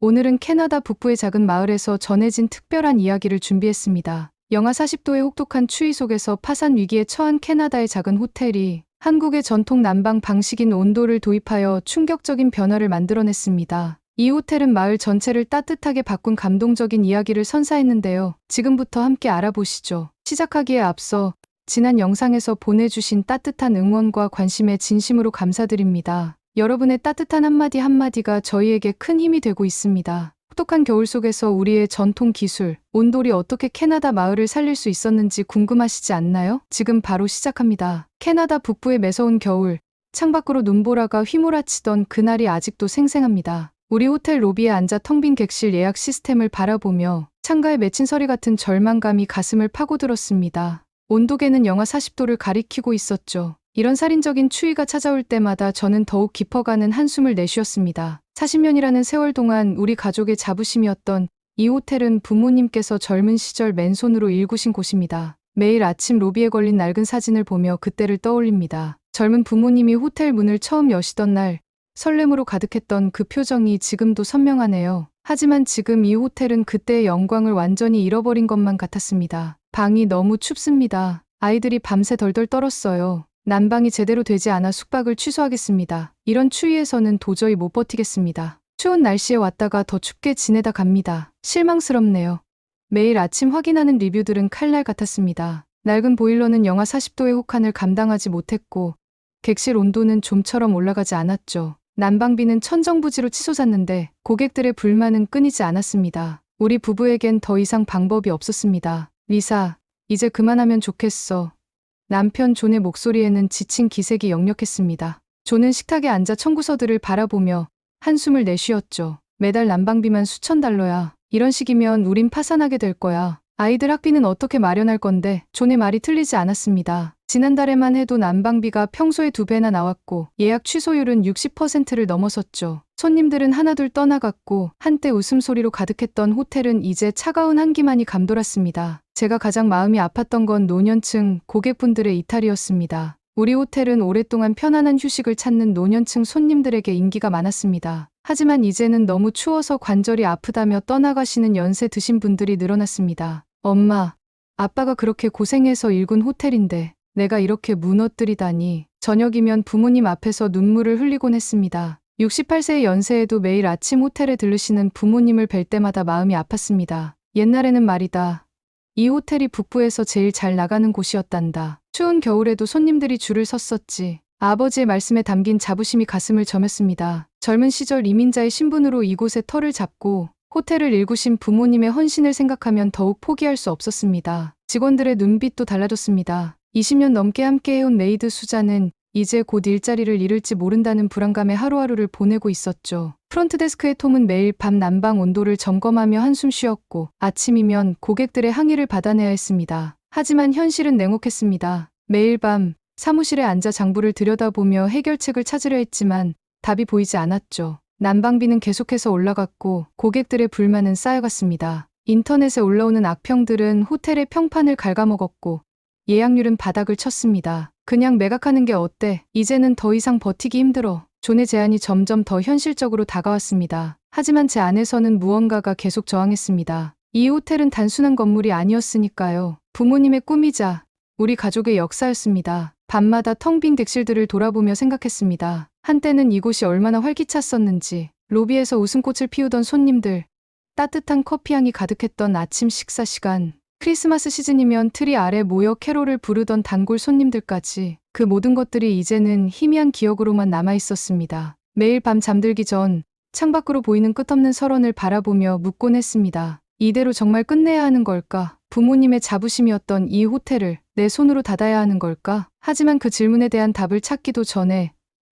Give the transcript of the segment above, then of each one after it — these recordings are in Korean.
오늘은 캐나다 북부의 작은 마을에서 전해진 특별한 이야기를 준비했습니다. 영하 40도의 혹독한 추위 속에서 파산 위기에 처한 캐나다의 작은 호텔이 한국의 전통 난방 방식인 온도를 도입하여 충격적인 변화를 만들어냈습니다. 이 호텔은 마을 전체를 따뜻하게 바꾼 감동적인 이야기를 선사했는데요. 지금부터 함께 알아보시죠. 시작하기에 앞서 지난 영상에서 보내주신 따뜻한 응원과 관심에 진심으로 감사드립니다. 여러분의 따뜻한 한마디 한마디가 저희에게 큰 힘이 되고 있습니다. 혹독한 겨울 속에서 우리의 전통 기술, 온돌이 어떻게 캐나다 마을을 살릴 수 있었는지 궁금하시지 않나요? 지금 바로 시작합니다. 캐나다 북부의 매서운 겨울, 창밖으로 눈보라가 휘몰아치던 그날이 아직도 생생합니다. 우리 호텔 로비에 앉아 텅 빈 객실 예약 시스템을 바라보며 창가에 맺힌 서리 같은 절망감이 가슴을 파고들었습니다. 온도계는 영하 40도를 가리키고 있었죠. 이런 살인적인 추위가 찾아올 때마다 저는 더욱 깊어가는 한숨을 내쉬었습니다. 40년이라는 세월 동안 우리 가족의 자부심이었던 이 호텔은 부모님께서 젊은 시절 맨손으로 일구신 곳입니다. 매일 아침 로비에 걸린 낡은 사진을 보며 그때를 떠올립니다. 젊은 부모님이 호텔 문을 처음 여시던 날 설렘으로 가득했던 그 표정이 지금도 선명하네요. 하지만 지금 이 호텔은 그때의 영광을 완전히 잃어버린 것만 같았습니다. 방이 너무 춥습니다. 아이들이 밤새 덜덜 떨었어요. 난방이 제대로 되지 않아 숙박을 취소하겠습니다. 이런 추위에서는 도저히 못 버티겠습니다. 추운 날씨에 왔다가 더 춥게 지내다 갑니다. 실망스럽네요. 매일 아침 확인하는 리뷰들은 칼날 같았습니다. 낡은 보일러는 영하 40도의 혹한을 감당하지 못했고 객실 온도는 좀처럼 올라가지 않았죠. 난방비는 천정부지로 치솟았는데 고객들의 불만은 끊이지 않았습니다. 우리 부부에겐 더 이상 방법이 없었습니다. 리사, 이제 그만하면 좋겠어. 남편 존의 목소리에는 지친 기색이 역력했습니다. 존은 식탁에 앉아 청구서들을 바라보며 한숨을 내쉬었죠. 매달 난방비만 수천 달러야. 이런 식이면 우린 파산하게 될 거야. 아이들 학비는 어떻게 마련할 건데 존의 말이 틀리지 않았습니다. 지난달에만 해도 난방비가 평소의 두 배나 나왔고 예약 취소율은 60%를 넘어섰죠. 손님들은 하나둘 떠나갔고 한때 웃음소리로 가득했던 호텔은 이제 차가운 한기만이 감돌았습니다. 제가 가장 마음이 아팠던 건 노년층 고객분들의 이탈이었습니다. 우리 호텔은 오랫동안 편안한 휴식을 찾는 노년층 손님들에게 인기가 많았습니다. 하지만 이제는 너무 추워서 관절이 아프다며 떠나가시는 연세 드신 분들이 늘어났습니다. 엄마, 아빠가 그렇게 고생해서 일군 호텔인데 내가 이렇게 무너뜨리다니 저녁이면 부모님 앞에서 눈물을 흘리곤 했습니다. 68세의 연세에도 매일 아침 호텔에 들르시는 부모님을 뵐 때마다 마음이 아팠습니다. 옛날에는 말이다. 이 호텔이 북부에서 제일 잘 나가는 곳이었단다. 추운 겨울에도 손님들이 줄을 섰었지. 아버지의 말씀에 담긴 자부심이 가슴을 저몄습니다. 젊은 시절 이민자의 신분으로 이곳에 터를 잡고 호텔을 일구신 부모님의 헌신을 생각하면 더욱 포기할 수 없었습니다. 직원들의 눈빛도 달라졌습니다. 20년 넘게 함께 해온 메이드 수자는 이제 곧 일자리를 잃을지 모른다는 불안감에 하루하루를 보내고 있었죠. 프론트데스크의 톰은 매일 밤 난방 온도를 점검하며 한숨 쉬었고 아침이면 고객들의 항의를 받아내야 했습니다. 하지만 현실은 냉혹했습니다. 매일 밤 사무실에 앉아 장부를 들여다보며 해결책을 찾으려 했지만 답이 보이지 않았죠. 난방비는 계속해서 올라갔고 고객들의 불만은 쌓여갔습니다. 인터넷에 올라오는 악평들은 호텔의 평판을 갉아먹었고 예약률은 바닥을 쳤습니다. 그냥 매각하는 게 어때? 이제는 더 이상 버티기 힘들어. 존의 제안이 점점 더 현실적으로 다가왔습니다. 하지만 제 안에서는 무언가가 계속 저항했습니다. 이 호텔은 단순한 건물이 아니었으니까요. 부모님의 꿈이자 우리 가족의 역사였습니다. 밤마다 텅 빈 객실들을 돌아보며 생각했습니다. 한때는 이곳이 얼마나 활기찼었는지, 로비에서 웃음꽃을 피우던 손님들, 따뜻한 커피향이 가득했던 아침 식사 시간, 크리스마스 시즌이면 트리 아래 모여 캐롤을 부르던 단골 손님들까지 그 모든 것들이 이제는 희미한 기억으로만 남아 있었습니다. 매일 밤 잠들기 전 창밖으로 보이는 끝없는 설원을 바라보며 묻곤 했습니다. 이대로 정말 끝내야 하는 걸까? 부모님의 자부심이었던 이 호텔을 내 손으로 닫아야 하는 걸까? 하지만 그 질문에 대한 답을 찾기도 전에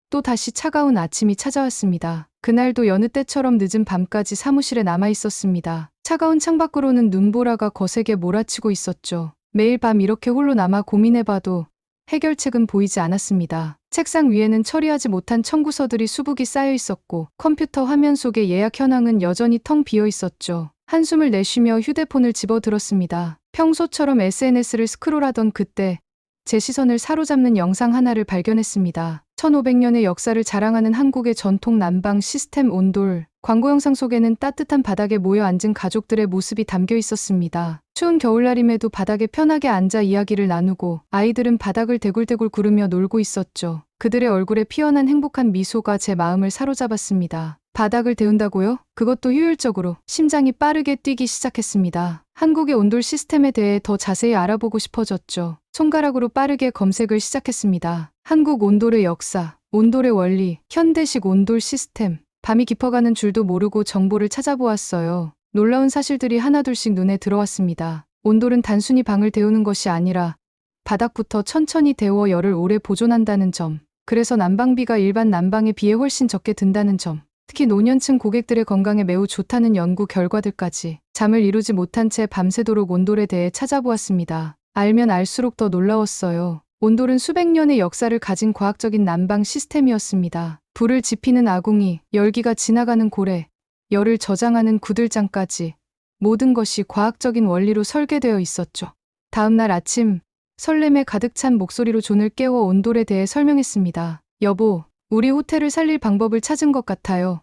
또 다시 차가운 아침이 찾아왔습니다. 그날도 여느 때처럼 늦은 밤까지 사무실에 남아 있었습니다. 차가운 창밖으로는 눈보라가 거세게 몰아치고 있었죠. 매일 밤 이렇게 홀로 남아 고민해봐도 해결책은 보이지 않았습니다. 책상 위에는 처리하지 못한 청구서들이 수북이 쌓여 있었고 컴퓨터 화면 속의 예약 현황은 여전히 텅 비어 있었죠. 한숨을 내쉬며 휴대폰을 집어들었습니다. 평소처럼 SNS를 스크롤하던 그때 제 시선을 사로잡는 영상 하나를 발견했습니다. 1500년의 역사를 자랑하는 한국의 전통 난방 시스템 온돌. 광고 영상 속에는 따뜻한 바닥에 모여 앉은 가족들의 모습이 담겨 있었습니다. 추운 겨울날임에도 바닥에 편하게 앉아 이야기를 나누고 아이들은 바닥을 대굴대굴 구르며 놀고 있었죠. 그들의 얼굴에 피어난 행복한 미소가 제 마음을 사로잡았습니다. 바닥을 데운다고요? 그것도 효율적으로 심장이 빠르게 뛰기 시작했습니다. 한국의 온돌 시스템에 대해 더 자세히 알아보고 싶어졌죠. 손가락으로 빠르게 검색을 시작했습니다. 한국 온돌의 역사, 온돌의 원리, 현대식 온돌 시스템. 밤이 깊어가는 줄도 모르고 정보를 찾아보았어요. 놀라운 사실들이 하나둘씩 눈에 들어왔습니다. 온돌은 단순히 방을 데우는 것이 아니라 바닥부터 천천히 데워 열을 오래 보존한다는 점. 그래서 난방비가 일반 난방에 비해 훨씬 적게 든다는 점. 특히 노년층 고객들의 건강에 매우 좋다는 연구 결과들까지 잠을 이루지 못한 채 밤새도록 온돌에 대해 찾아보았습니다. 알면 알수록 더 놀라웠어요. 온돌은 수백 년의 역사를 가진 과학적인 난방 시스템이었습니다. 불을 지피는 아궁이, 열기가 지나가는 고래, 열을 저장하는 구들장까지 모든 것이 과학적인 원리로 설계되어 있었죠. 다음 날 아침 설렘에 가득 찬 목소리로 존을 깨워 온돌에 대해 설명했습니다. 여보, 우리 호텔을 살릴 방법을 찾은 것 같아요.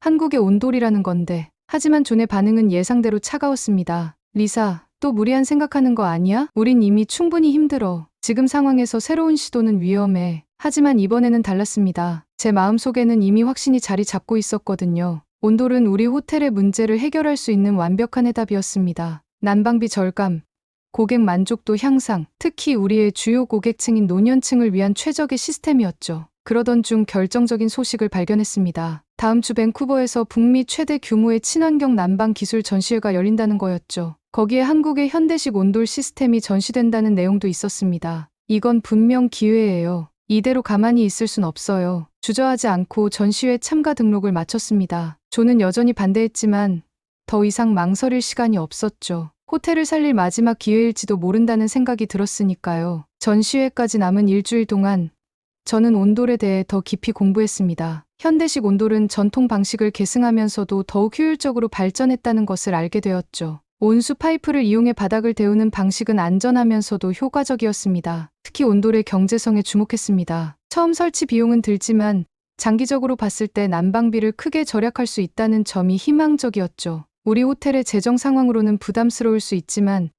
한국의 온돌이라는 건데. 하지만 존의 반응은 예상대로 차가웠습니다. 리사, 또 무리한 생각하는 거 아니야? 우린 이미 충분히 힘들어. 지금 상황에서 새로운 시도는 위험해. 하지만 이번에는 달랐습니다. 제 마음속에는 이미 확신이 자리 잡고 있었거든요. 온돌은 우리 호텔의 문제를 해결할 수 있는 완벽한 해답이었습니다. 난방비 절감, 고객 만족도 향상, 특히 우리의 주요 고객층인 노년층을 위한 최적의 시스템이었죠. 그러던 중 결정적인 소식을 발견했습니다. 다음 주 밴쿠버에서 북미 최대 규모의 친환경 난방 기술 전시회가 열린다는 거였죠. 거기에 한국의 현대식 온돌 시스템이 전시된다는 내용도 있었습니다. 이건 분명 기회예요. 이대로 가만히 있을 순 없어요. 주저하지 않고 전시회 참가 등록을 마쳤습니다. 조는 여전히 반대했지만 더 이상 망설일 시간이 없었죠. 호텔을 살릴 마지막 기회일지도 모른다는 생각이 들었으니까요. 전시회까지 남은 일주일 동안 저는 온돌에 대해 더 깊이 공부했습니다. 현대식 온돌은 전통 방식을 계승하면서도 더욱 효율적으로 발전했다는 것을 알게 되었죠. 온수 파이프를 이용해 바닥을 데우는 방식은 안전하면서도 효과적이었습니다. 특히 온돌의 경제성에 주목했습니다. 처음 설치 비용은 들지만 장기적으로 봤을 때 난방비를 크게 절약할 수 있다는 점이 희망적이었죠. 우리 호텔의 재정 상황으로는 부담스러울 수 있지만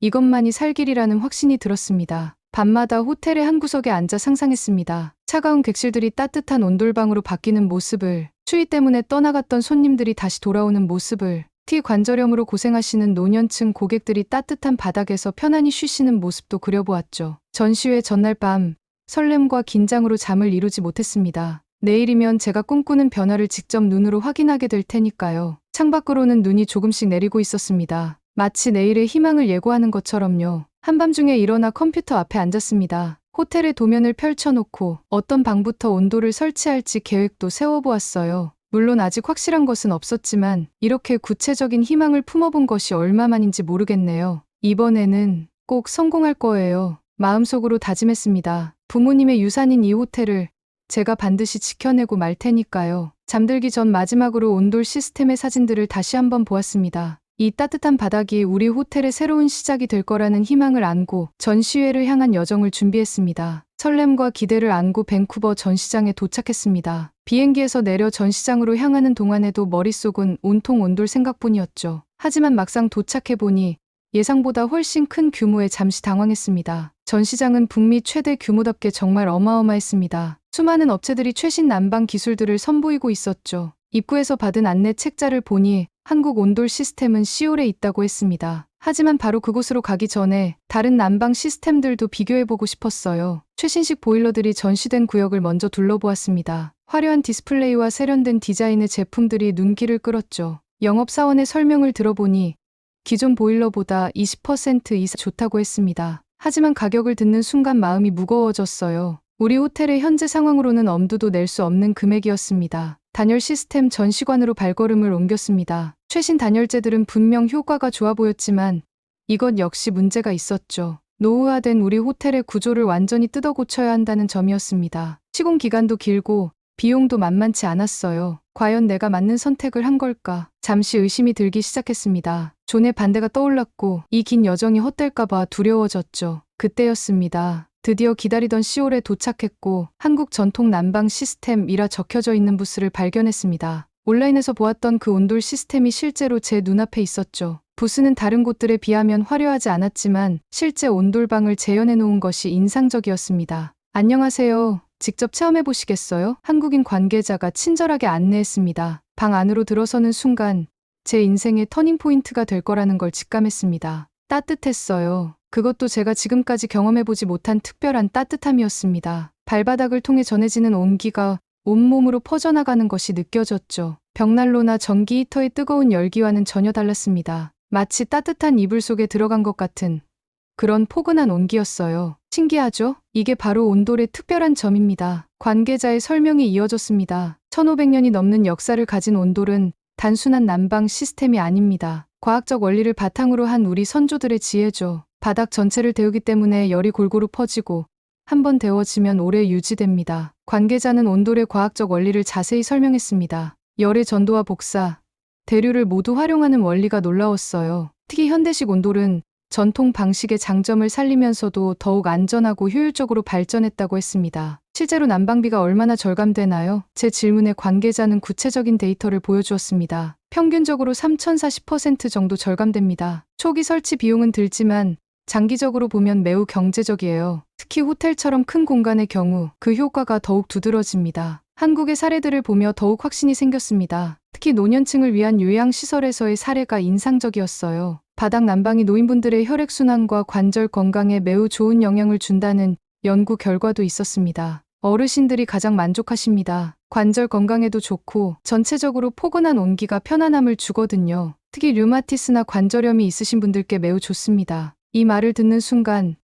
이것만이 살 길이라는 확신이 들었습니다. 밤마다 호텔의 한 구석에 앉아 상상했습니다. 차가운 객실들이 따뜻한 온돌방으로 바뀌는 모습을, 추위 때문에 떠나갔던 손님들이 다시 돌아오는 모습을, 티 관절염으로 고생하시는 노년층 고객들이 따뜻한 바닥에서 편안히 쉬시는 모습도 그려보았죠. 전시회 전날 밤, 설렘과 긴장으로 잠을 이루지 못했습니다. 내일이면 제가 꿈꾸는 변화를 직접 눈으로 확인하게 될 테니까요. 창밖으로는 눈이 조금씩 내리고 있었습니다. 마치 내일의 희망을 예고하는 것처럼요. 한밤중에 일어나 컴퓨터 앞에 앉았습니다. 호텔의 도면을 펼쳐놓고 어떤 방부터 온도를 설치할지 계획도 세워보았어요. 물론 아직 확실한 것은 없었지만 이렇게 구체적인 희망을 품어본 것이 얼마만인지 모르겠네요. 이번에는 꼭 성공할 거예요. 마음속으로 다짐했습니다. 부모님의 유산인 이 호텔을 제가 반드시 지켜내고 말 테니까요. 잠들기 전 마지막으로 온돌 시스템의 사진들을 다시 한번 보았습니다. 이 따뜻한 바닥이 우리 호텔의 새로운 시작이 될 거라는 희망을 안고 전시회를 향한 여정을 준비했습니다. 설렘과 기대를 안고 밴쿠버 전시장에 도착했습니다. 비행기에서 내려 전시장으로 향하는 동안에도 머릿속은 온통 온돌 생각뿐이었죠. 하지만 막상 도착해보니 예상보다 훨씬 큰 규모에 잠시 당황했습니다. 전시장은 북미 최대 규모답게 정말 어마어마했습니다. 수많은 업체들이 최신 난방 기술들을 선보이고 있었죠. 입구에서 받은 안내 책자를 보니 한국 온돌 시스템은 시올에 있다고 했습니다. 하지만 바로 그곳으로 가기 전에 다른 난방 시스템들도 비교해보고 싶었어요. 최신식 보일러들이 전시된 구역을 먼저 둘러보았습니다. 화려한 디스플레이와 세련된 디자인의 제품들이 눈길을 끌었죠. 영업사원의 설명을 들어보니 기존 보일러보다 20% 이상 좋다고 했습니다. 하지만 가격을 듣는 순간 마음이 무거워졌어요. 우리 호텔의 현재 상황으로는 엄두도 낼 수 없는 금액이었습니다. 단열 시스템 전시관으로 발걸음을 옮겼습니다. 최신 단열재들은 분명 효과가 좋아 보였지만 이것 역시 문제가 있었죠. 노후화된 우리 호텔의 구조를 완전히 뜯어 고쳐야 한다는 점이었습니다. 시공 기간도 길고 비용도 만만치 않았어요. 과연 내가 맞는 선택을 한 걸까? 잠시 의심이 들기 시작했습니다. 존의 반대가 떠올랐고 이 긴 여정이 헛될까봐 두려워졌죠. 그때였습니다. 드디어 기다리던 10월에 도착했고 한국 전통 난방 시스템이라 적혀져 있는 부스를 발견했습니다. 온라인에서 보았던 그 온돌 시스템이 실제로 제 눈앞에 있었죠. 부스는 다른 곳들에 비하면 화려하지 않았지만 실제 온돌방을 재현해 놓은 것이 인상적이었습니다. 안녕하세요. 직접 체험해 보시겠어요? 한국인 관계자가 친절하게 안내했습니다. 방 안으로 들어서는 순간 제 인생의 터닝 포인트가 될 거라는 걸 직감했습니다. 따뜻했어요. 그것도 제가 지금까지 경험해 보지 못한 특별한 따뜻함이었습니다. 발바닥을 통해 전해지는 온기가 온몸으로 퍼져나가는 것이 느껴졌죠. 벽난로나 전기 히터의 뜨거운 열기와는 전혀 달랐습니다. 마치 따뜻한 이불 속에 들어간 것 같은 그런 포근한 온기였어요. 신기하죠? 이게 바로 온돌의 특별한 점입니다. 관계자의 설명이 이어졌습니다. 1500년이 넘는 역사를 가진 온돌은 단순한 난방 시스템이 아닙니다. 과학적 원리를 바탕으로 한 우리 선조들의 지혜죠. 바닥 전체를 데우기 때문에 열이 골고루 퍼지고 한 번 데워지면 오래 유지됩니다. 관계자는 온돌의 과학적 원리를 자세히 설명했습니다. 열의 전도와 복사, 대류를 모두 활용하는 원리가 놀라웠어요. 특히 현대식 온돌은 전통 방식의 장점을 살리면서도 더욱 안전하고 효율적으로 발전했다고 했습니다. 실제로 난방비가 얼마나 절감되나요? 제 질문에 관계자는 구체적인 데이터를 보여주었습니다. 평균적으로 3,040% 정도 절감됩니다. 초기 설치 비용은 들지만 장기적으로 보면 매우 경제적이에요. 특히 호텔처럼 큰 공간의 경우 그 효과가 더욱 두드러집니다. 한국의 사례들을 보며 더욱 확신이 생겼습니다. 특히 노년층을 위한 요양시설에서의 사례가 인상적이었어요. 바닥 난방이 노인분들의 혈액순환과 관절 건강에 매우 좋은 영향을 준다는 연구 결과도 있었습니다. 어르신들이 가장 만족하십니다. 관절 건강에도 좋고 전체적으로 포근한 온기가 편안함을 주거든요. 특히 류마티스나 관절염이 있으신 분들께 매우 좋습니다. 이 말을 듣는 순간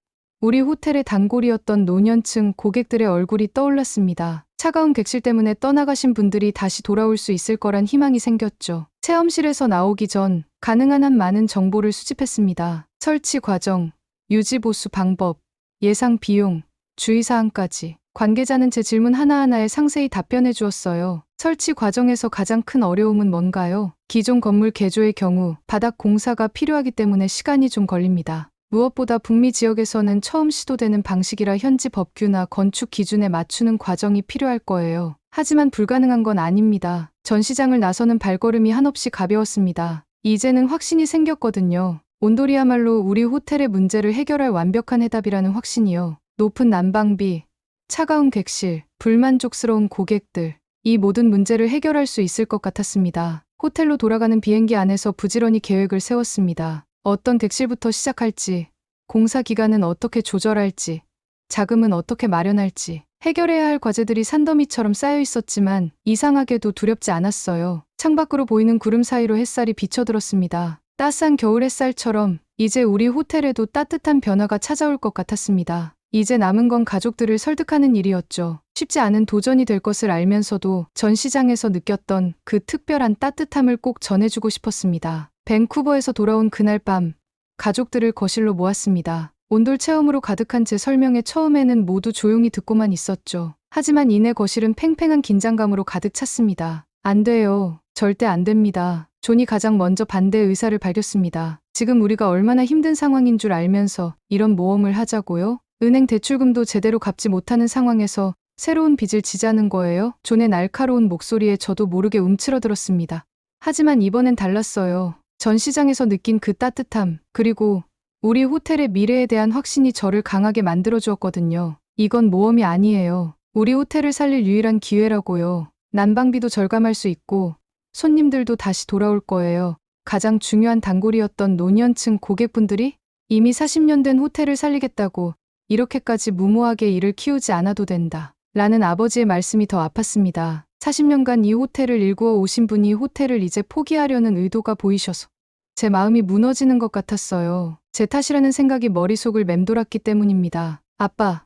우리 호텔의 단골이었던 노년층 고객들의 얼굴이 떠올랐습니다. 차가운 객실 때문에 떠나가신 분들이 다시 돌아올 수 있을 거란 희망이 생겼죠. 체험실에서 나오기 전 가능한 한 많은 정보를 수집했습니다. 설치 과정, 유지 보수 방법, 예상 비용, 주의사항까지. 관계자는 제 질문 하나하나에 상세히 답변해 주었어요. 설치 과정에서 가장 큰 어려움은 뭔가요? 기존 건물 개조의 경우 바닥 공사가 필요하기 때문에 시간이 좀 걸립니다. 무엇보다 북미 지역에서는 처음 시도되는 방식이라 현지 법규나 건축 기준에 맞추는 과정이 필요할 거예요. 하지만 불가능한 건 아닙니다. 전 시장을 나서는 발걸음이 한없이 가벼웠습니다. 이제는 확신이 생겼거든요. 온돌이야말로 우리 호텔의 문제를 해결할 완벽한 해답이라는 확신이요. 높은 난방비, 차가운 객실, 불만족스러운 고객들, 이 모든 문제를 해결할 수 있을 것 같았습니다. 호텔로 돌아가는 비행기 안에서 부지런히 계획을 세웠습니다. 어떤 객실부터 시작할지, 공사 기간은 어떻게 조절할지, 자금은 어떻게 마련할지, 해결해야 할 과제들이 산더미처럼 쌓여 있었지만 이상하게도 두렵지 않았어요. 창밖으로 보이는 구름 사이로 햇살이 비쳐들었습니다. 따스한 겨울 햇살처럼 이제 우리 호텔에도 따뜻한 변화가 찾아올 것 같았습니다. 이제 남은 건 가족들을 설득하는 일이었죠. 쉽지 않은 도전이 될 것을 알면서도 전 시장에서 느꼈던 그 특별한 따뜻함을 꼭 전해주고 싶었습니다. 밴쿠버에서 돌아온 그날 밤, 가족들을 거실로 모았습니다. 온돌 체험으로 가득한 제 설명에 처음에는 모두 조용히 듣고만 있었죠. 하지만 이내 거실은 팽팽한 긴장감으로 가득 찼습니다. 안 돼요. 절대 안 됩니다. 존이 가장 먼저 반대 의사를 밝혔습니다. 지금 우리가 얼마나 힘든 상황인 줄 알면서 이런 모험을 하자고요? 은행 대출금도 제대로 갚지 못하는 상황에서 새로운 빚을 지자는 거예요? 존의 날카로운 목소리에 저도 모르게 움츠러들었습니다. 하지만 이번엔 달랐어요. 전시장에서 느낀 그 따뜻함, 그리고 우리 호텔의 미래에 대한 확신이 저를 강하게 만들어 주었거든요. 이건 모험이 아니에요. 우리 호텔을 살릴 유일한 기회라고요. 난방비도 절감할 수 있고 손님들도 다시 돌아올 거예요. 가장 중요한 단골이었던 노년층 고객분들이 이미 40년 된 호텔을 살리겠다고 이렇게까지 무모하게 일을 키우지 않아도 된다. 라는 아버지의 말씀이 더 아팠습니다. 40년간 이 호텔을 일구어 오신 분이 호텔을 이제 포기하려는 의도가 보이셔서 제 마음이 무너지는 것 같았어요. 제 탓이라는 생각이 머릿속을 맴돌았기 때문입니다. 아빠,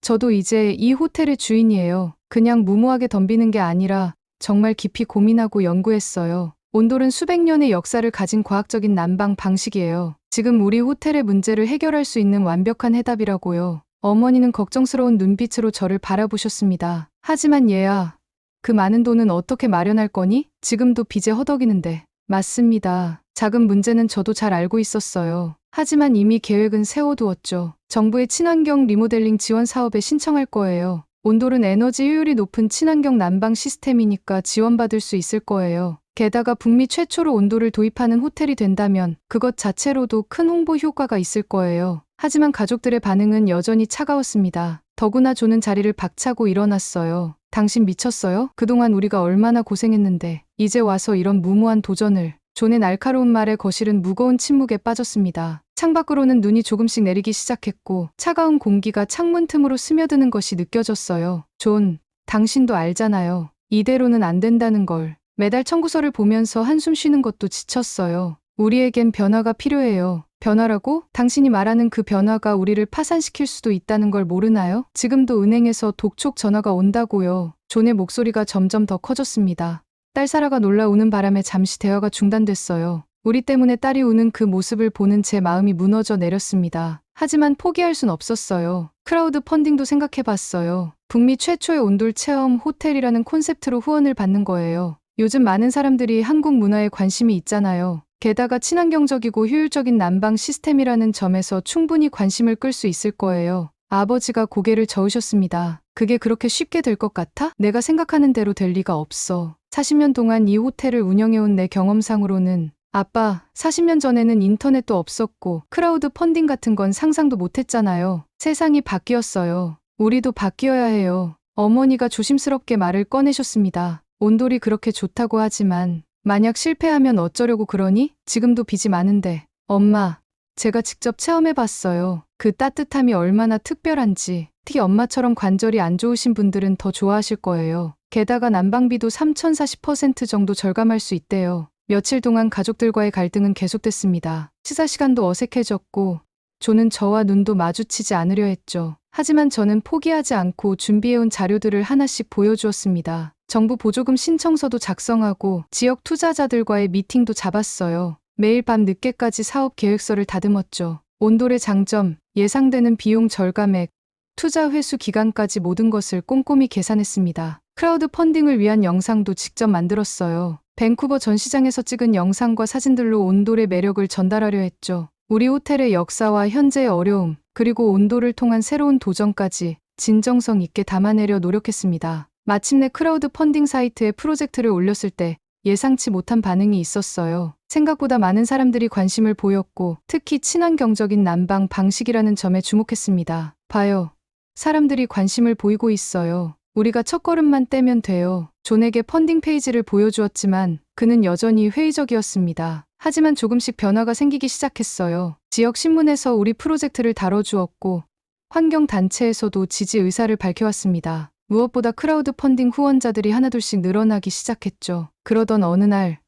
저도 이제 이 호텔의 주인이에요. 그냥 무모하게 덤비는 게 아니라 정말 깊이 고민하고 연구했어요. 온돌은 수백 년의 역사를 가진 과학적인 난방 방식이에요. 지금 우리 호텔의 문제를 해결할 수 있는 완벽한 해답이라고요. 어머니는 걱정스러운 눈빛으로 저를 바라보셨습니다. 하지만 얘야, 그 많은 돈은 어떻게 마련할 거니? 지금도 빚에 허덕이는데. 맞습니다. 작은 문제는 저도 잘 알고 있었어요. 하지만 이미 계획은 세워두었죠. 정부의 친환경 리모델링 지원 사업에 신청할 거예요. 온돌은 에너지 효율이 높은 친환경 난방 시스템이니까 지원받을 수 있을 거예요. 게다가 북미 최초로 온돌을 도입하는 호텔이 된다면 그것 자체로도 큰 홍보 효과가 있을 거예요. 하지만 가족들의 반응은 여전히 차가웠습니다. 더구나 조는 자리를 박차고 일어났어요. 당신 미쳤어요? 그동안 우리가 얼마나 고생했는데 이제 와서 이런 무모한 도전을 존의 날카로운 말에 거실은 무거운 침묵에 빠졌습니다. 창밖으로는 눈이 조금씩 내리기 시작했고 차가운 공기가 창문 틈으로 스며드는 것이 느껴졌어요. 존, 당신도 알잖아요. 이대로는 안 된다는 걸. 매달 청구서를 보면서 한숨 쉬는 것도 지쳤어요. 우리에겐 변화가 필요해요. 변화라고? 당신이 말하는 그 변화가 우리를 파산시킬 수도 있다는 걸 모르나요? 지금도 은행에서 독촉 전화가 온다고요. 존의 목소리가 점점 더 커졌습니다. 딸 사라가 놀라 우는 바람에 잠시 대화가 중단됐어요. 우리 때문에 딸이 우는 그 모습을 보는 제 마음이 무너져 내렸습니다. 하지만 포기할 순 없었어요. 크라우드 펀딩도 생각해 봤어요. 북미 최초의 온돌 체험 호텔이라는 콘셉트로 후원을 받는 거예요. 요즘 많은 사람들이 한국 문화에 관심이 있잖아요. 게다가 친환경적이고 효율적인 난방 시스템이라는 점에서 충분히 관심을 끌 수 있을 거예요. 아버지가 고개를 저으셨습니다. 그게 그렇게 쉽게 될 것 같아? 내가 생각하는 대로 될 리가 없어. 40년 동안 이 호텔을 운영해온 내 경험상으로는 아빠, 40년 전에는 인터넷도 없었고 크라우드 펀딩 같은 건 상상도 못했잖아요. 세상이 바뀌었어요. 우리도 바뀌어야 해요. 어머니가 조심스럽게 말을 꺼내셨습니다. 온돌이 그렇게 좋다고 하지만 만약 실패하면 어쩌려고 그러니? 지금도 빚이 많은데. 엄마, 제가 직접 체험해 봤어요. 그 따뜻함이 얼마나 특별한지. 특히 엄마처럼 관절이 안 좋으신 분들은 더 좋아하실 거예요. 게다가 난방비도 3,040% 정도 절감할 수 있대요. 며칠 동안 가족들과의 갈등은 계속됐습니다. 시사 시간도 어색해졌고, 조는 저와 눈도 마주치지 않으려 했죠. 하지만 저는 포기하지 않고 준비해온 자료들을 하나씩 보여주었습니다. 정부 보조금 신청서도 작성하고 지역 투자자들과의 미팅도 잡았어요. 매일 밤 늦게까지 사업 계획서를 다듬었죠. 온돌의 장점, 예상되는 비용 절감액, 투자 회수 기간까지 모든 것을 꼼꼼히 계산했습니다. 크라우드 펀딩을 위한 영상도 직접 만들었어요. 밴쿠버 전시장에서 찍은 영상과 사진들로 온돌의 매력을 전달하려 했죠. 우리 호텔의 역사와 현재의 어려움, 그리고 온돌을 통한 새로운 도전까지 진정성 있게 담아내려 노력했습니다. 마침내 크라우드 펀딩 사이트에 프로젝트를 올렸을 때 예상치 못한 반응이 있었어요. 생각보다 많은 사람들이 관심을 보였고 특히 친환경적인 난방 방식이라는 점에 주목했습니다. 봐요. 사람들이 관심을 보이고 있어요. 우리가 첫걸음만 떼면 돼요. 존에게 펀딩 페이지를 보여주었지만 그는 여전히 회의적이었습니다. 하지만 조금씩 변화가 생기기 시작했어요. 지역 신문에서 우리 프로젝트를 다뤄주었고 환경 단체에서도 지지 의사를 밝혀왔습니다. 무엇보다 크라우드 펀딩 후원자들이 하나둘씩 늘어나기 시작했죠. 그러던 어느 날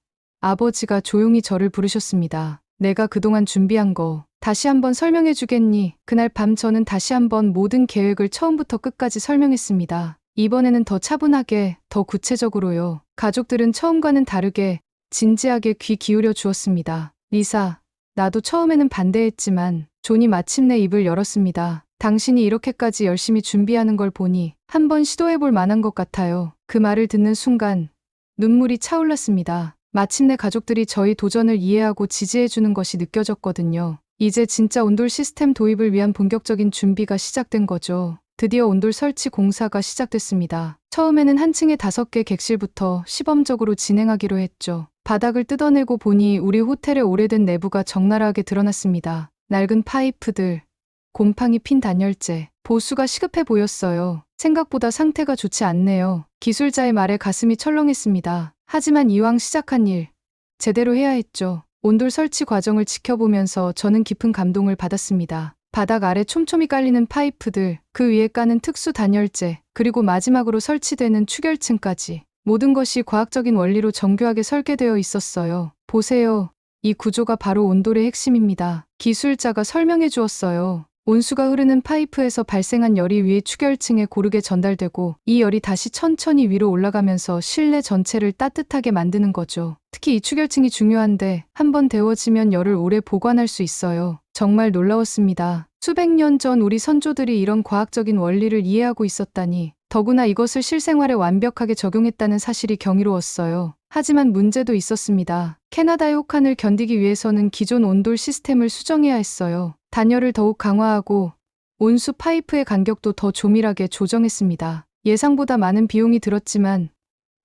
아버지가 조용히 저를 부르셨습니다. 내가 그동안 준비한 거 다시 한번 설명해 주겠니? 그날 밤 저는 다시 한번 모든 계획을 처음부터 끝까지 설명했습니다. 이번에는 더 차분하게, 더 구체적으로요. 가족들은 처음과는 다르게 진지하게 귀 기울여 주었습니다. 리사, 나도 처음에는 반대했지만 존이 마침내 입을 열었습니다. 당신이 이렇게까지 열심히 준비하는 걸 보니 한번 시도해 볼 만한 것 같아요. 그 말을 듣는 순간 눈물이 차올랐습니다. 마침내 가족들이 저희 도전을 이해하고 지지해 주는 것이 느껴졌거든요. 이제 진짜 온돌 시스템 도입을 위한 본격적인 준비가 시작된 거죠. 드디어 온돌 설치 공사가 시작됐습니다. 처음에는 한 층에 다섯 개 객실부터 시범적으로 진행하기로 했죠. 바닥을 뜯어내고 보니 우리 호텔의 오래된 내부가 적나라하게 드러났습니다. 낡은 파이프들, 곰팡이 핀 단열재, 보수가 시급해 보였어요. 생각보다 상태가 좋지 않네요. 기술자의 말에 가슴이 철렁했습니다. 하지만 이왕 시작한 일, 제대로 해야 했죠. 온돌 설치 과정을 지켜보면서 저는 깊은 감동을 받았습니다. 바닥 아래 촘촘히 깔리는 파이프들, 그 위에 까는 특수 단열재, 그리고 마지막으로 설치되는 추결층까지 모든 것이 과학적인 원리로 정교하게 설계되어 있었어요. 보세요. 이 구조가 바로 온돌의 핵심입니다. 기술자가 설명해 주었어요. 온수가 흐르는 파이프에서 발생한 열이 위에 추결층에 고르게 전달되고 이 열이 다시 천천히 위로 올라가면서 실내 전체를 따뜻하게 만드는 거죠. 특히 이 추결층이 중요한데 한번 데워지면 열을 오래 보관할 수 있어요. 정말 놀라웠습니다. 수백 년 전 우리 선조들이 이런 과학적인 원리를 이해하고 있었다니 더구나 이것을 실생활에 완벽하게 적용했다는 사실이 경이로웠어요. 하지만 문제도 있었습니다. 캐나다의 혹한을 견디기 위해서는 기존 온돌 시스템을 수정해야 했어요. 단열을 더욱 강화하고 온수 파이프의 간격도 더 조밀하게 조정했습니다. 예상보다 많은 비용이 들었지만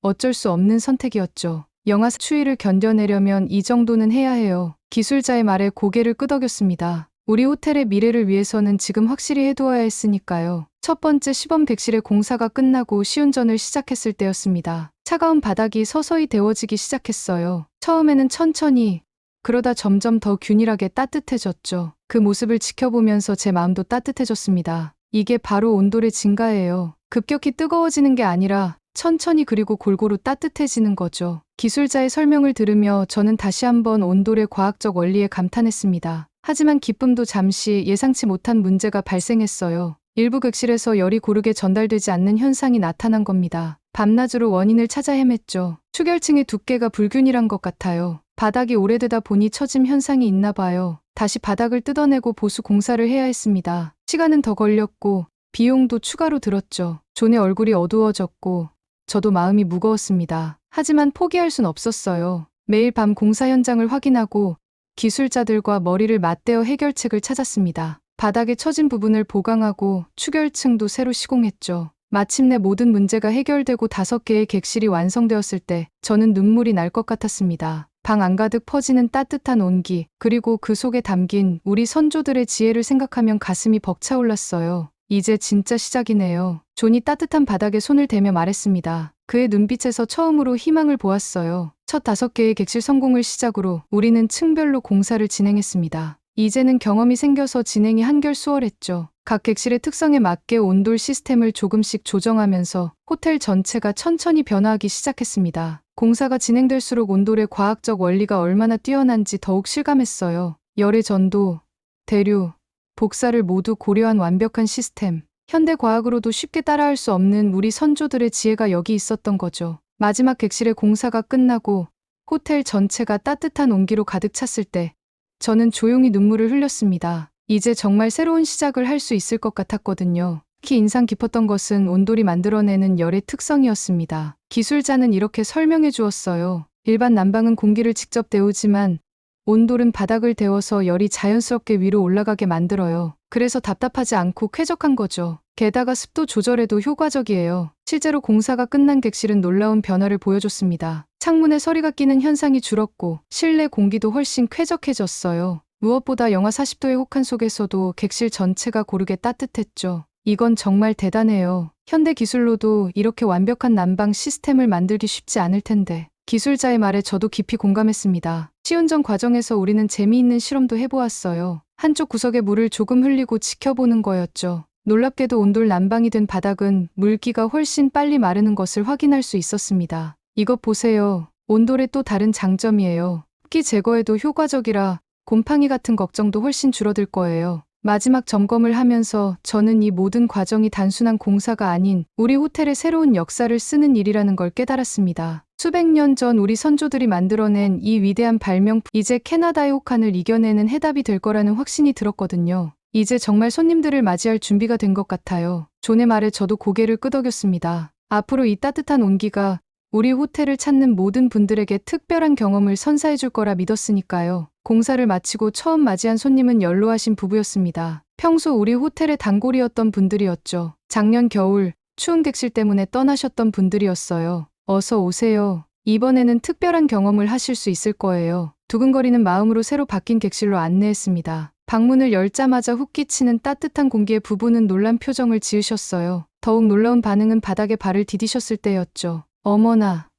어쩔 수 없는 선택이었죠. 영하 추위를 견뎌내려면 이 정도는 해야 해요. 기술자의 말에 고개를 끄덕였습니다. 우리 호텔의 미래를 위해서는 지금 확실히 해두어야 했으니까요. 첫 번째 시범 객실의 공사가 끝나고 시운전을 시작했을 때였습니다. 차가운 바닥이 서서히 데워지기 시작했어요. 처음에는 천천히, 그러다 점점 더 균일하게 따뜻해졌죠. 그 모습을 지켜보면서 제 마음도 따뜻해졌습니다. 이게 바로 온돌의 증가예요. 급격히 뜨거워지는 게 아니라 천천히 그리고 골고루 따뜻해지는 거죠. 기술자의 설명을 들으며 저는 다시 한번 온돌의 과학적 원리에 감탄했습니다. 하지만 기쁨도 잠시 예상치 못한 문제가 발생했어요. 일부 객실에서 열이 고르게 전달되지 않는 현상이 나타난 겁니다. 밤낮으로 원인을 찾아 헤맸죠. 추결층의 두께가 불균일한 것 같아요. 바닥이 오래되다 보니 처짐 현상이 있나 봐요. 다시 바닥을 뜯어내고 보수 공사를 해야 했습니다. 시간은 더 걸렸고 비용도 추가로 들었죠. 존의 얼굴이 어두워졌고 저도 마음이 무거웠습니다. 하지만 포기할 순 없었어요. 매일 밤 공사 현장을 확인하고 기술자들과 머리를 맞대어 해결책을 찾았습니다. 바닥에 처진 부분을 보강하고 추결층도 새로 시공했죠. 마침내 모든 문제가 해결되고 다섯 개의 객실이 완성되었을 때 저는 눈물이 날 것 같았습니다. 방 안 가득 퍼지는 따뜻한 온기, 그리고 그 속에 담긴 우리 선조들의 지혜를 생각하면 가슴이 벅차올랐어요. 이제 진짜 시작이네요. 존이 따뜻한 바닥에 손을 대며 말했습니다. 그의 눈빛에서 처음으로 희망을 보았어요. 첫 다섯 개의 객실 성공을 시작으로 우리는 층별로 공사를 진행했습니다. 이제는 경험이 생겨서 진행이 한결 수월했죠. 각 객실의 특성에 맞게 온돌 시스템을 조금씩 조정하면서 호텔 전체가 천천히 변화하기 시작했습니다. 공사가 진행될수록 온돌의 과학적 원리가 얼마나 뛰어난지 더욱 실감했어요. 열의 전도, 대류, 복사를 모두 고려한 완벽한 시스템. 현대 과학으로도 쉽게 따라할 수 없는 우리 선조들의 지혜가 여기 있었던 거죠. 마지막 객실의 공사가 끝나고 호텔 전체가 따뜻한 온기로 가득 찼을 때 저는 조용히 눈물을 흘렸습니다. 이제 정말 새로운 시작을 할 수 있을 것 같았거든요. 특히 인상 깊었던 것은 온돌이 만들어내는 열의 특성이었습니다. 기술자는 이렇게 설명해 주었어요. 일반 난방은 공기를 직접 데우지만 온돌은 바닥을 데워서 열이 자연스럽게 위로 올라가게 만들어요. 그래서 답답하지 않고 쾌적한 거죠. 게다가 습도 조절에도 효과적이에요. 실제로 공사가 끝난 객실은 놀라운 변화를 보여줬습니다. 창문에 서리가 끼는 현상이 줄었고 실내 공기도 훨씬 쾌적해졌어요. 무엇보다 영하 40도의 혹한 속에서도 객실 전체가 고르게 따뜻했죠. 이건 정말 대단해요. 현대 기술로도 이렇게 완벽한 난방 시스템을 만들기 쉽지 않을 텐데. 기술자의 말에 저도 깊이 공감했습니다. 시운전 과정에서 우리는 재미있는 실험도 해보았어요. 한쪽 구석에 물을 조금 흘리고 지켜보는 거였죠. 놀랍게도 온돌 난방이 된 바닥은 물기가 훨씬 빨리 마르는 것을 확인할 수 있었습니다. 이것 보세요. 온돌의 또 다른 장점이에요. 습기 제거에도 효과적이라 곰팡이 같은 걱정도 훨씬 줄어들 거예요. 마지막 점검을 하면서 저는 이 모든 과정이 단순한 공사가 아닌 우리 호텔의 새로운 역사를 쓰는 일이라는 걸 깨달았습니다. 수백 년 전 우리 선조들이 만들어낸 이 위대한 발명품, 이제 캐나다의 혹한을 이겨내는 해답이 될 거라는 확신이 들었거든요. 이제 정말 손님들을 맞이할 준비가 된 것 같아요. 존의 말에 저도 고개를 끄덕였습니다. 앞으로 이 따뜻한 온기가 우리 호텔을 찾는 모든 분들에게 특별한 경험을 선사해 줄 거라 믿었으니까요. 공사를 마치고 처음 맞이한 손님은 연로하신 부부였습니다. 평소 우리 호텔의 단골이었던 분들이었죠. 작년 겨울 추운 객실 때문에 떠나셨던 분들이었어요. 어서 오세요. 이번에는 특별한 경험을 하실 수 있을 거예요. 두근거리는 마음으로 새로 바뀐 객실로 안내했습니다. 방문을 열자마자 훅 끼치는 따뜻한 공기에 부부는 놀란 표정을 지으셨어요. 더욱 놀라운 반응은 바닥에 발을 디디셨을 때였죠. 어머나,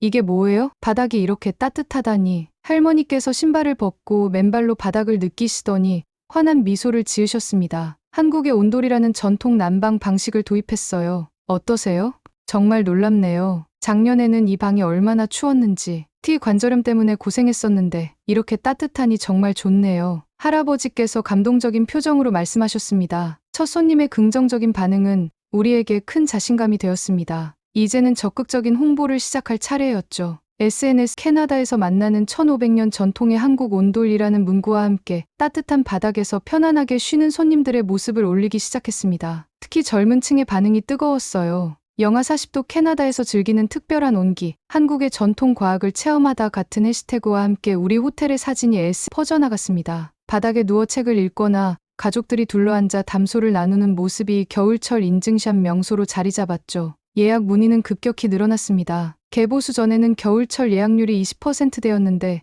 이게 뭐예요? 바닥이 이렇게 따뜻하다니. 할머니께서 신발을 벗고 맨발로 바닥을 느끼시더니 환한 미소를 지으셨습니다. 한국의 온돌이라는 전통 난방 방식을 도입했어요. 어떠세요? 정말 놀랍네요. 작년에는 이 방이 얼마나 추웠는지. 티 관절염 때문에 고생했었는데 이렇게 따뜻하니 정말 좋네요. 할아버지께서 감동적인 표정으로 말씀하셨습니다. 첫 손님의 긍정적인 반응은 우리에게 큰 자신감이 되었습니다. 이제는 적극적인 홍보를 시작할 차례였죠. SNS 캐나다에서 만나는 1500년 전통의 한국 온돌이라는 문구와 함께 따뜻한 바닥에서 편안하게 쉬는 손님들의 모습을 올리기 시작했습니다. 특히 젊은 층의 반응이 뜨거웠어요. 영하 40도 캐나다에서 즐기는 특별한 온기, 한국의 전통 과학을 체험하다 같은 해시태그와 함께 우리 호텔의 사진이 S 퍼져나갔습니다. 바닥에 누워 책을 읽거나 가족들이 둘러앉아 담소를 나누는 모습이 겨울철 인증샷 명소로 자리 잡았죠. 예약 문의는 급격히 늘어났습니다. 개보수 전에는 겨울철 예약률이 20%대였는데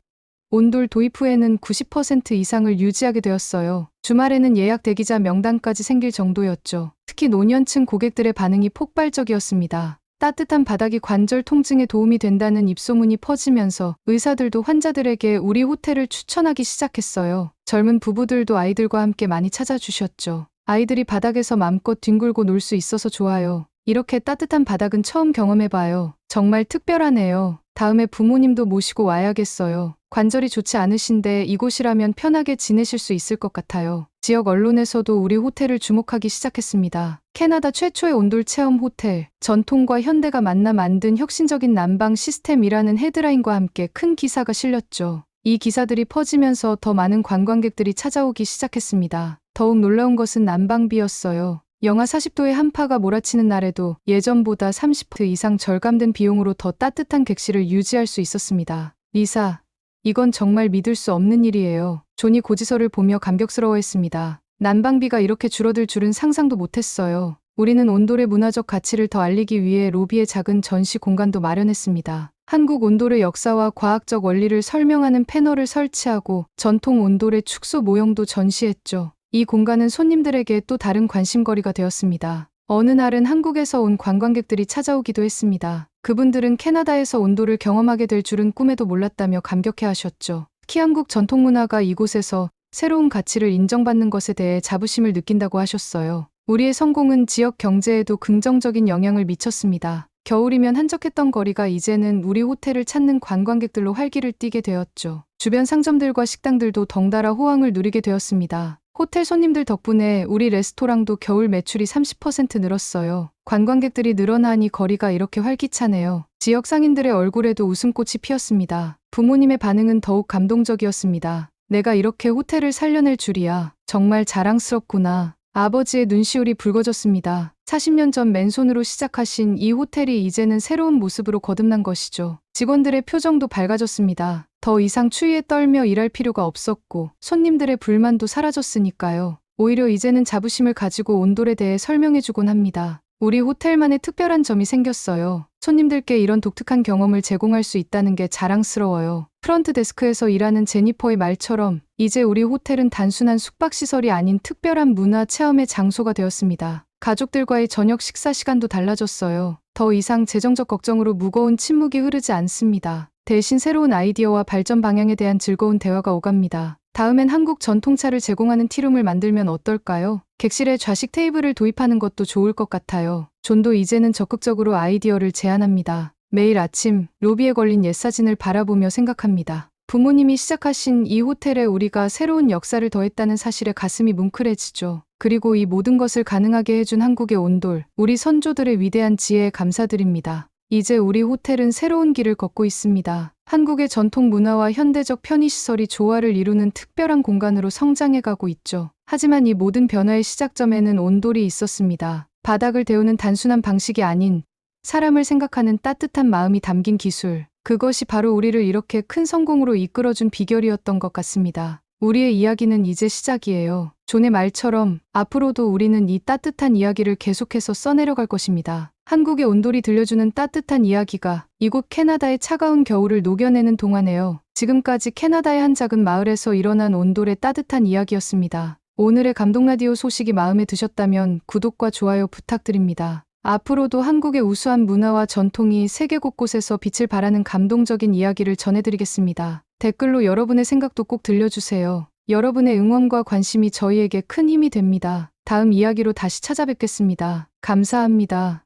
온돌 도입 후에는 90% 이상을 유지하게 되었어요. 주말에는 예약 대기자 명단까지 생길 정도였죠. 특히 노년층 고객들의 반응이 폭발적이었습니다. 따뜻한 바닥이 관절 통증에 도움이 된다는 입소문이 퍼지면서 의사들도 환자들에게 우리 호텔을 추천하기 시작했어요. 젊은 부부들도 아이들과 함께 많이 찾아주셨죠. 아이들이 바닥에서 맘껏 뒹굴고 놀 수 있어서 좋아요. 이렇게 따뜻한 바닥은 처음 경험해봐요. 정말 특별하네요. 다음에 부모님도 모시고 와야겠어요. 관절이 좋지 않으신데 이곳이라면 편하게 지내실 수 있을 것 같아요. 지역 언론에서도 우리 호텔을 주목하기 시작했습니다. 캐나다 최초의 온돌 체험 호텔, 전통과 현대가 만나 만든 혁신적인 난방 시스템이라는 헤드라인과 함께 큰 기사가 실렸죠. 이 기사들이 퍼지면서 더 많은 관광객들이 찾아오기 시작했습니다. 더욱 놀라운 것은 난방비였어요. 영하 40도의 한파가 몰아치는 날에도 예전보다 30% 이상 절감된 비용으로 더 따뜻한 객실을 유지할 수 있었습니다. 리사, 이건 정말 믿을 수 없는 일이에요. 존이 고지서를 보며 감격스러워했습니다. 난방비가 이렇게 줄어들 줄은 상상도 못했어요. 우리는 온돌의 문화적 가치를 더 알리기 위해 로비에 작은 전시 공간도 마련했습니다. 한국 온돌의 역사와 과학적 원리를 설명하는 패널을 설치하고 전통 온돌의 축소 모형도 전시했죠. 이 공간은 손님들에게 또 다른 관심거리가 되었습니다. 어느 날은 한국에서 온 관광객들이 찾아오기도 했습니다. 그분들은 캐나다에서 온도를 경험하게 될 줄은 꿈에도 몰랐다며 감격해 하셨죠. 특히 한국 전통 문화가 이곳에서 새로운 가치를 인정받는 것에 대해 자부심을 느낀다고 하셨어요. 우리의 성공은 지역 경제에도 긍정적인 영향을 미쳤습니다. 겨울이면 한적했던 거리가 이제는 우리 호텔을 찾는 관광객들로 활기를 띠게 되었죠. 주변 상점들과 식당들도 덩달아 호황을 누리게 되었습니다. 호텔 손님들 덕분에 우리 레스토랑도 겨울 매출이 30% 늘었어요. 관광객들이 늘어나니 거리가 이렇게 활기차네요. 지역 상인들의 얼굴에도 웃음꽃이 피었습니다. 부모님의 반응은 더욱 감동적이었습니다. 내가 이렇게 호텔을 살려낼 줄이야. 정말 자랑스럽구나. 아버지의 눈시울이 붉어졌습니다. 40년 전 맨손으로 시작하신 이 호텔이 이제는 새로운 모습으로 거듭난 것이죠. 직원들의 표정도 밝아졌습니다. 더 이상 추위에 떨며 일할 필요가 없었고 손님들의 불만도 사라졌으니까요. 오히려 이제는 자부심을 가지고 온돌에 대해 설명해주곤 합니다. 우리 호텔만의 특별한 점이 생겼어요. 손님들께 이런 독특한 경험을 제공할 수 있다는 게 자랑스러워요. 프런트 데스크에서 일하는 제니퍼의 말처럼 이제 우리 호텔은 단순한 숙박시설이 아닌 특별한 문화 체험의 장소가 되었습니다. 가족들과의 저녁 식사 시간도 달라졌어요. 더 이상 재정적 걱정으로 무거운 침묵이 흐르지 않습니다. 대신 새로운 아이디어와 발전 방향에 대한 즐거운 대화가 오갑니다. 다음엔 한국 전통차를 제공하는 티룸을 만들면 어떨까요? 객실에 좌식 테이블을 도입하는 것도 좋을 것 같아요. 존도 이제는 적극적으로 아이디어를 제안합니다. 매일 아침 로비에 걸린 옛 사진을 바라보며 생각합니다. 부모님이 시작하신 이 호텔에 우리가 새로운 역사를 더했다는 사실에 가슴이 뭉클해지죠. 그리고 이 모든 것을 가능하게 해준 한국의 온돌, 우리 선조들의 위대한 지혜에 감사드립니다. 이제 우리 호텔은 새로운 길을 걷고 있습니다. 한국의 전통 문화와 현대적 편의시설이 조화를 이루는 특별한 공간으로 성장해가고 있죠. 하지만 이 모든 변화의 시작점에는 온돌이 있었습니다. 바닥을 데우는 단순한 방식이 아닌 사람을 생각하는 따뜻한 마음이 담긴 기술. 그것이 바로 우리를 이렇게 큰 성공으로 이끌어준 비결이었던 것 같습니다. 우리의 이야기는 이제 시작이에요. 존의 말처럼 앞으로도 우리는 이 따뜻한 이야기를 계속해서 써내려갈 것입니다. 한국의 온돌이 들려주는 따뜻한 이야기가 이곳 캐나다의 차가운 겨울을 녹여내는 동안에요. 지금까지 캐나다의 한 작은 마을에서 일어난 온돌의 따뜻한 이야기였습니다. 오늘의 감동 라디오 소식이 마음에 드셨다면 구독과 좋아요 부탁드립니다. 앞으로도 한국의 우수한 문화와 전통이 세계 곳곳에서 빛을 발하는 감동적인 이야기를 전해드리겠습니다. 댓글로 여러분의 생각도 꼭 들려주세요. 여러분의 응원과 관심이 저희에게 큰 힘이 됩니다. 다음 이야기로 다시 찾아뵙겠습니다. 감사합니다.